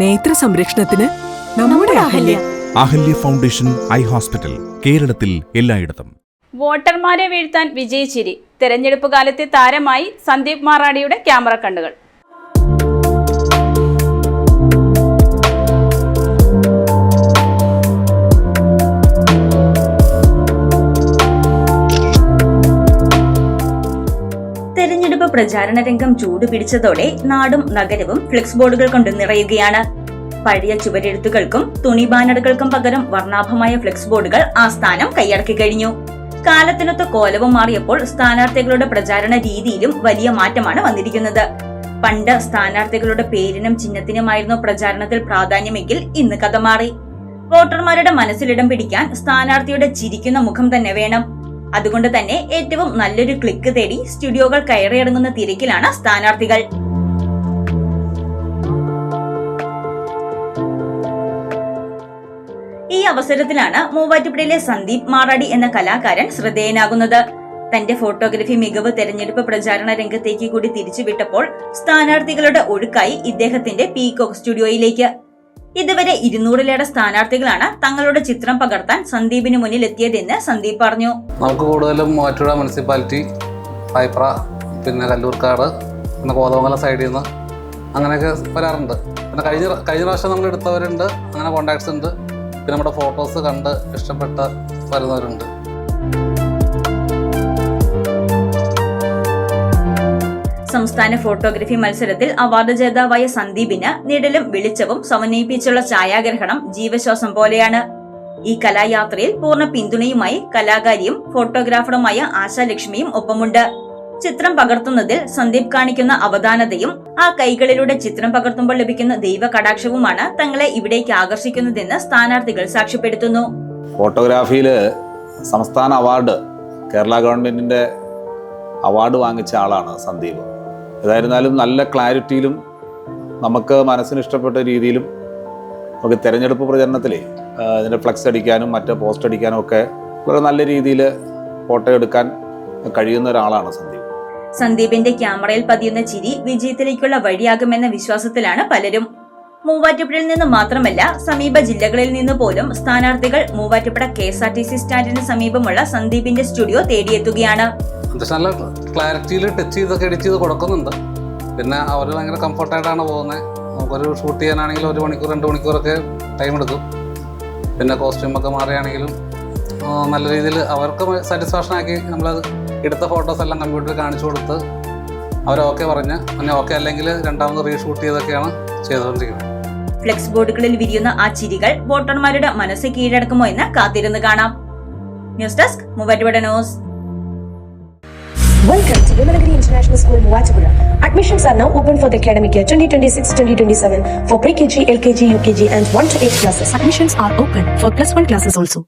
നേത്ര സംരക്ഷണത്തിന് നമ്മുടെ Ahalya. Ahalya. Foundation eye hospital കേരളത്തിൽ എല്ലായിടത്തും. വോട്ടർമാരെ വീഴ്ത്താൻ വിജയിച്ചിരി തെരഞ്ഞെടുപ്പ് കാലത്തെ താരമായി സന്ദീപ് മാറാടിയുടെ ക്യാമറ കണ്ണുകൾ. തെരഞ്ഞെടുപ്പ് പ്രചാരണ രംഗം ചൂടുപിടിച്ചതോടെ നാടും നഗരവും ഫ്ലെക്സ് ബോർഡുകൾ കൊണ്ട് നിറയുകയാണ്. പഴയ ചുവരെഴുത്തുകൾക്കും തുണി ബാനറുകൾക്കും പകരം വർണാഭമായ ഫ്ലെക്സ് ബോർഡുകൾ ആ സ്ഥാനം കൈയടക്കി കഴിഞ്ഞു. കാലത്തിനൊത്ത് കോലവും മാറിയപ്പോൾ സ്ഥാനാർത്ഥികളുടെ പ്രചാരണ രീതിയിലും വലിയ മാറ്റമാണ് വന്നിരിക്കുന്നത്. പണ്ട് സ്ഥാനാർത്ഥികളുടെ പേരിനും ചിഹ്നത്തിനുമായിരുന്നു പ്രചാരണത്തിൽ പ്രാധാന്യമെങ്കിൽ ഇന്ന് കഥ മാറി. വോട്ടർമാരുടെ മനസ്സിലിടം പിടിക്കാൻ സ്ഥാനാർത്ഥിയുടെ ചിരിക്കുന്ന മുഖം തന്നെ വേണം. അതുകൊണ്ട് തന്നെ ഏറ്റവും നല്ലൊരു ക്ലിക്ക് തേടി സ്റ്റുഡിയോകൾ കയറിയിറങ്ങുന്ന തിരക്കിലാണ് സ്ഥാനാർത്ഥികൾ. ഈ അവസരത്തിലാണ് മൂവാറ്റുപുഴയിലെ സന്ദീപ് മാറാടി എന്ന കലാകാരൻ ശ്രദ്ധേയനാകുന്നത്. തന്റെ ഫോട്ടോഗ്രഫി മികവ് തെരഞ്ഞെടുപ്പ് പ്രചാരണ രംഗത്തേക്ക് കൂടി തിരിച്ചുവിട്ടപ്പോൾ സ്ഥാനാർത്ഥികളുടെ ഒഴുക്കായി ഇദ്ദേഹത്തിന്റെ പീകോക്ക് സ്റ്റുഡിയോയിലേക്ക് ഇതുവരെ ഇരുന്നൂറിലേറെ സ്ഥാനാർത്ഥികളാണ് തങ്ങളുടെ ചിത്രം പകർത്താൻ സന്ദീപിന് മുന്നിൽ എത്തിയതെന്ന് സന്ദീപ് പറഞ്ഞു. നമുക്ക് കൂടുതലും മൂവാറ്റുപുഴ മുനിസിപ്പാലിറ്റി പൈപ്ര പിന്നെ കല്ലൂർക്കാട് പിന്നെ കോതമംഗലം സൈഡിൽ നിന്ന് അങ്ങനെയൊക്കെ വരാറുണ്ട്. പിന്നെ കഴിഞ്ഞ കഴിഞ്ഞ പ്രാവശ്യം നമ്മൾ എടുത്തവരുണ്ട് അങ്ങനെ കോണ്ടാക്ട്സ് ഉണ്ട്. പിന്നെ നമ്മുടെ ഫോട്ടോസ് കണ്ട് ഇഷ്ടപ്പെട്ട വരുന്നവരുണ്ട്. സംസ്ഥാന ഫോട്ടോഗ്രഫി മത്സരത്തിൽ അവാർഡ് ജേതാവായ സന്ദീപിന് നിഴലും വെളിച്ചവും സമന്വയിപ്പിച്ചുള്ള ഛായാഗ്രഹണം ജീവശ്വാസം പോലെയാണ്. ഈ കലായാത്രയിൽ പൂർണ പിന്തുണയുമായി കലാകാരിയും ഫോട്ടോഗ്രാഫറുമായ ആശാലക്ഷ്മിയും ഒപ്പമുണ്ട്. ചിത്രം പകർത്തുന്നതിൽ സന്ദീപ് കാണിക്കുന്ന അവധാനതയും ആ കൈകളിലൂടെ ചിത്രം പകർത്തുമ്പോൾ ലഭിക്കുന്ന ദൈവ കടാക്ഷവുമാണ് തങ്ങളെ ഇവിടേക്ക് ആകർഷിക്കുന്നതെന്ന് സ്ഥാനാർത്ഥികൾ സാക്ഷ്യപ്പെടുത്തുന്നു. ഫോട്ടോഗ്രാഫിയിൽ സംസ്ഥാന അവാർഡ് കേരള ഗവൺമെന്റിന്റെ അവാർഡ് വാങ്ങിച്ച ആളാണ് സന്ദീപ്. ഏതായിരുന്നാലും നല്ല ക്ലാരിറ്റിയിലും നമുക്ക് മനസ്സിന് ഇഷ്ടപ്പെട്ട രീതിയിലും നമുക്ക് തിരഞ്ഞെടുപ്പ് പ്രചരണത്തിലേ ഇതിന്റെ ഫ്ലക്സ് അടിക്കാനും മറ്റ് പോസ്റ്റ് അടിക്കാനും ഒക്കെ വളരെ നല്ല രീതിയിൽ ഫോട്ടോ എടുക്കാൻ കഴിയുന്ന ഒരാളാണ് സന്ദീപ്. സന്ദീപിന്റെ ക്യാമറയിൽ പതിയുന്ന ചിരി വിജയത്തിലേക്കുള്ള വഴിയാകുമെന്ന വിശ്വാസത്തിലാണ് പലരും. മൂവാറ്റുപുഴയിൽ നിന്ന് മാത്രമല്ല സമീപ ജില്ലകളിൽ നിന്ന് പോലും സ്ഥാനാർത്ഥികൾ Muvattupuzha K S R T C സ്റ്റാൻഡിന് സമീപമുള്ള സന്ദീപിന്റെ സ്റ്റുഡിയോ തേടിയെത്തുകയാണ്. അത്യാവശ്യം നല്ല ക്ലാരിറ്റിയിൽ ടച്ച് ചെയ്തൊക്കെ എഡിറ്റ് ചെയ്ത് കൊടുക്കുന്നുണ്ട്. പിന്നെ അവർ ഭയങ്കര കംഫർട്ടായിട്ടാണ് പോകുന്നത് നമുക്കൊരു ഷൂട്ട് ചെയ്യാനാണെങ്കിൽ ഒരു മണിക്കൂർ രണ്ട് മണിക്കൂറൊക്കെ ടൈം എടുക്കും. പിന്നെ കോസ്റ്റ്യൂമൊക്കെ മാറുകയാണെങ്കിലും ആ, നല്ല രീതിയിൽ അവർക്ക് സാറ്റിസ്ഫാക്ഷൻ ആക്കി നമ്മൾ എടുത്ത ഫോട്ടോസ് എല്ലാം കമ്പ്യൂട്ടറിൽ കാണിച്ചു കൊടുത്ത് അവർ ഓക്കെ പറഞ്ഞ്. പിന്നെ ഓക്കെ അല്ലെങ്കിൽ രണ്ടാമത് റീഷൂട്ട് ചെയ്തൊക്കെയാണ് ചെയ്തുകൊണ്ടിരിക്കുന്നത്. ഫ്ലെക്സ് ബോർഡുകളിൽ വിരിയുന്ന ആ ചിരികൾ വോട്ടർമാരുടെ മനസ്സ് കീഴടക്കുമോ എന്ന് കാത്തിരുന്ന് കാണാം. News desk Muvattupuzha news Welcome to Vimalagiri International School, Muatupura. Admissions are now open for the academic year 2026-2027 for pre-KG, LKG, UKG and 1 to 8 classes. Admissions are open for plus one classes also.